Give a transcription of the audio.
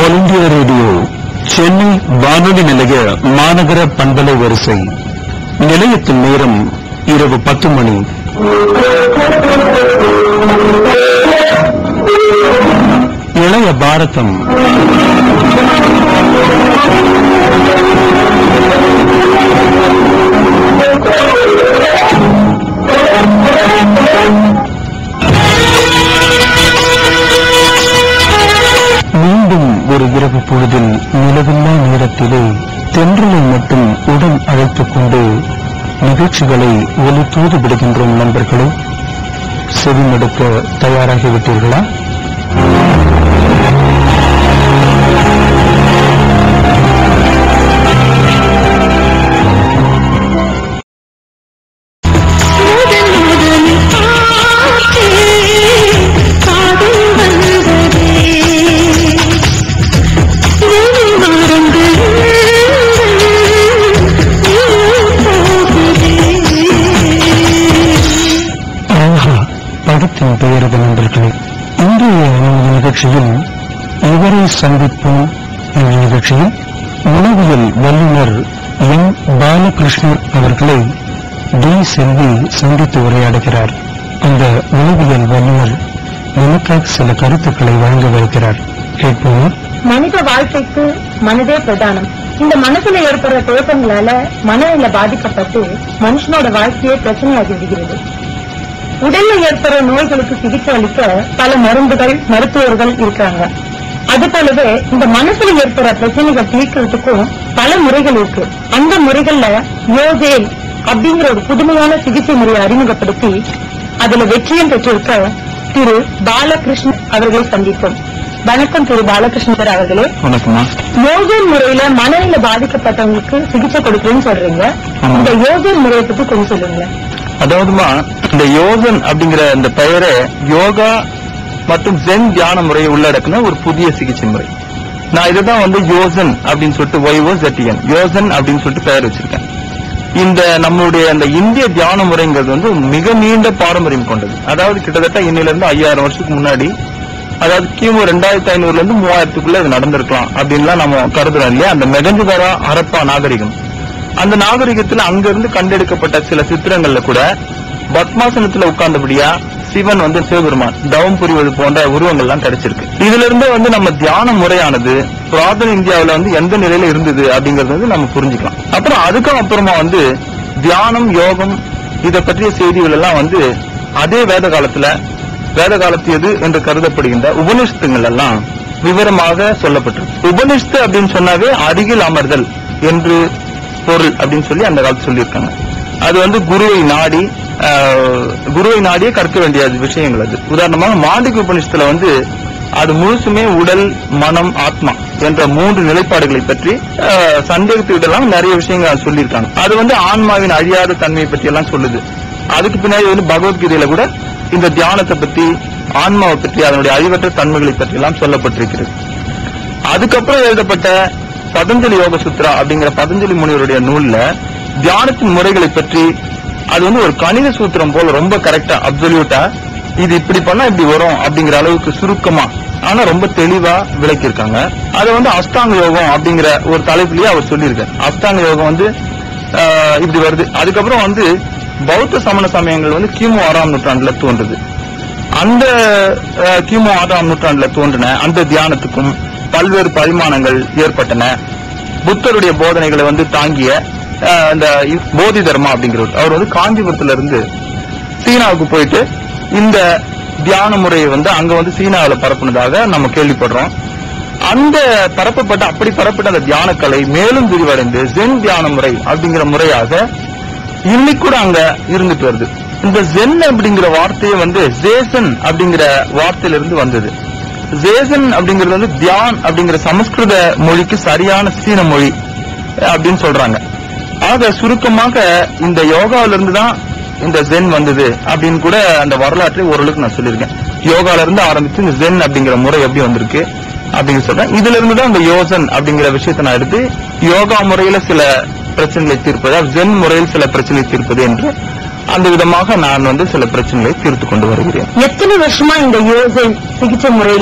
All India radio Chennai வானொலி நிலைய மாநகர பண்பலை வரிசை. நிலையத்தின் நேரம் இரவு பத்து மணி. இளைய பாரதம். இரவு பொழுதில் நிலவில்லா நேரத்திலே தென்றலை மட்டும் உடன் அழைத்துக் கொண்டு நிகழ்ச்சிகளை ஒலி தூது விடுகின்றோம் நண்பர்களே. செவிமடுக்க தயாராகிவிட்டீர்களா? நிகழ்ச்சியில் இவரை சந்திப்போம் என்ற நிகழ்ச்சியில் உணவியல் வல்லுநர் எம். பாலகிருஷ்ணர் அவர்களை டி. செல்வி சந்தித்து உரையாடுகிறார். அந்த உளவியல் வல்லுநர் நமக்காக சில கருத்துக்களை வழங்கவிருக்கிறார் கேட்போம். மனித வாழ்க்கைக்கு மனதே பிரதானம். இந்த மனசுல ஏற்படுற குழப்பங்களால மனநிலை பாதிக்கப்பட்டு மனுஷனோட வாழ்க்கையே பிரச்சனையாகி விடுகிறது. உடல்ல ஏற்படுற நோய்களுக்கு சிகிச்சை அளிக்க பல மருந்துகள் மருத்துவர்கள் இருக்காங்க. அது போலவே இந்த மனசுல ஏற்படுற பிரச்சனைகள் தீர்க்கிறதுக்கும் பல முறைகள் இருக்கு. அந்த முறைகள்ல யோகேல் அப்படிங்கிற ஒரு புதுமையான சிகிச்சை முறையை அறிமுகப்படுத்தி அதுல வெற்றியும் பெற்றிருக்க திரு பாலகிருஷ்ணன் அவர்களை சந்தித்தோம் வணக்கம் திரு பாலகிருஷ்ணன் சார் அவர்களே யோகன் முறையில மனநிலை பாதிக்கப்பட்டவங்களுக்கு சிகிச்சை கொடுக்குறேன்னு சொல்றீங்க. இந்த யோகன் முறையை பத்தி கொஞ்சம் சொல்லுங்களேன். அதாவதுமா இந்த யோகன் அப்படிங்கிற அந்த பெயரை யோகா மற்றும் ஜென் தியான முறையை உள்ளடக்கின ஒரு புதிய சிகிச்சை முறை. நான் இதுதான் வந்து யோசன் அப்படின்னு சொல்லிட்டு ஒய்ஓ ஜெட்டியன் யோசன் அப்படின்னு சொல்லிட்டு பெயர் வச்சிருக்கேன். இந்த நம்மளுடைய அந்த இந்திய தியான முறைங்கிறது வந்து மிக நீண்ட பாரம்பரியம் கொண்டது. அதாவது கிட்டத்தட்ட இன்னிலிருந்து ஐயாயிரம் வருஷத்துக்கு முன்னாடி அதாவது கிமு ரெண்டாயிரத்தி ஐநூறுல இருந்து மூவாயிரத்துக்குள்ள இது நடந்திருக்கலாம் அப்படின்லாம் நம்ம கருதுறோம் இல்லையா? அந்த மெகஞ்சுதரா ஹரப்பா நாகரிகம். அந்த நாகரிகத்துல அங்கிருந்து கண்டெடுக்கப்பட்ட சில சித்திரங்கள்ல கூட பத்மாசனத்துல உட்கார்ந்தபடியா சிவன் வந்து சிவபெருமான் தவம் புரிவது போன்ற உருவங்கள்லாம் கிடைச்சிருக்கு இதுல இருந்து வந்து நம்ம தியான முறையானது புராதன இந்தியாவில வந்து எந்த நிலையில இருந்தது அப்படிங்கறது வந்து நம்ம புரிஞ்சுக்கலாம். அப்புறம் அதுக்கும் அப்புறமா வந்து தியானம் யோகம் இதை பற்றிய செய்திகள் எல்லாம் வந்து அதே வேத காலத்துல வேத காலத்தியது என்று கருதப்படுகின்ற உபனிஷத்துங்கள் எல்லாம் விவரமாக சொல்லப்பட்டிருக்கு. உபனிஷத்து அப்படின்னு சொன்னாவே அருகில் அமர்தல் என்று பொருள் அப்படின்னு சொல்லி அந்த காலத்து சொல்லியிருக்காங்க. அது வந்து குருவை நாடி குருவை நாடியே கற்க வேண்டிய விஷயங்கள் அது. உதாரணமாக மாண்டிக உபனிஷத்துல வந்து அது முழுசுமே உடல் மனம் ஆத்மா என்ற மூன்று நிலைப்பாடுகளை பற்றி ஆஹ், சந்தேகத்துக்கிட்டலாம் நிறைய விஷயங்கள் சொல்லியிருக்காங்க. அது வந்து ஆன்மாவின் அழியாத தன்மையை பற்றி எல்லாம் சொல்லுது. அதுக்கு பின்னாடி வந்து பகவத்கீதையில கூட இந்த தியானத்தை பத்தி ஆன்மாவை பற்றி அதனுடைய அழிவற்ற தன்மைகளை பற்றி எல்லாம் சொல்லப்பட்டிருக்கிறது. அதுக்கப்புறம் எழுதப்பட்ட பதஞ்சலி யோக சுத்ரா அப்படிங்கிற பதஞ்சலி முனிவருடைய நூல்ல தியானத்தின் முறைகளை பற்றி அது வந்து ஒரு கணித சூத்திரம் போல ரொம்ப கரெக்டா அப்சல்யூட்டா இது இப்படி பண்ணா இப்படி வரும் அப்படிங்கிற அளவுக்கு சுருக்கமா ஆனா ரொம்ப தெளிவா விளக்கியிருக்காங்க. அதை வந்து அஷ்டாங்க யோகம் அப்படிங்கிற ஒரு தலைப்புலயே அவர் சொல்லியிருக்காரு. அஷ்டாங்க யோகம் வந்து இப்படி வருது. அதுக்கப்புறம் வந்து பௌத்த சமண சமயங்கள் வந்து கிமு ஆறாம் நூற்றாண்டுல தோன்றுது. அந்த கிமு ஆறாம் நூற்றாண்டுல தோன்றின அந்த தியானத்துக்கும் பல்வேறு பரிமாணங்கள் ஏற்பட்டன. புத்தருடைய போதனைகளை வந்து தாங்கிய அந்த இந்த போதி தர்மா அப்படிங்கிறவர் அவர் வந்து காஞ்சிபுரத்துல இருந்து சீனாவுக்கு போயிட்டு இந்த தியான முறையை வந்து அங்க வந்து சீனாவில் பரப்புனதாக நம்ம கேள்விப்படுறோம். அந்த பரப்பப்பட்ட அப்படி பரப்பட்ட அந்த தியானக்கலை மேலும் விரிவடைந்து ஜென் தியான முறை அப்படிங்கிற முறையாக இன்னைக்கு கூட அங்க இருந்துட்டு வருது. இந்த ஜென் அப்படிங்கிற வார்த்தையே வந்து ஜேசன் அப்படிங்கிற வார்த்தையிலிருந்து வந்தது. வேதன் அப்படிங்கிறது வந்து தியான் அப்படிங்கிற சமஸ்கிருத மொழிக்கு சரியான சீன மொழி அப்படின்னு சொல்றாங்க. ஆக சுருக்கமாக இந்த யோகாவிலிருந்து தான் இந்த ஜென் வந்தது அப்படின்னு கூட அந்த வரலாற்றை ஓரளவுக்கு நான் சொல்லியிருக்கேன். யோகால இருந்து ஆரம்பிச்சு இந்த ஜென் அப்படிங்கிற முறை எப்படி வந்திருக்கு அப்படின்னு சொல்றேன். இதுல இருந்து தான் இந்த யோசன் அப்படிங்கிற விஷயத்த நான் எடுத்து யோகா முறையில சில பிரச்சனைகளை தீர்ப்பது ஜென் முறையில் சில பிரச்சனைகளை தீர்ப்பது என்று அந்த விதமாக நான் வந்து சில பிரச்சனைகளை தீர்த்து கொண்டு வருகிறேன். எத்தனை வருஷமா இந்த யோசை சிகிச்சை முறையில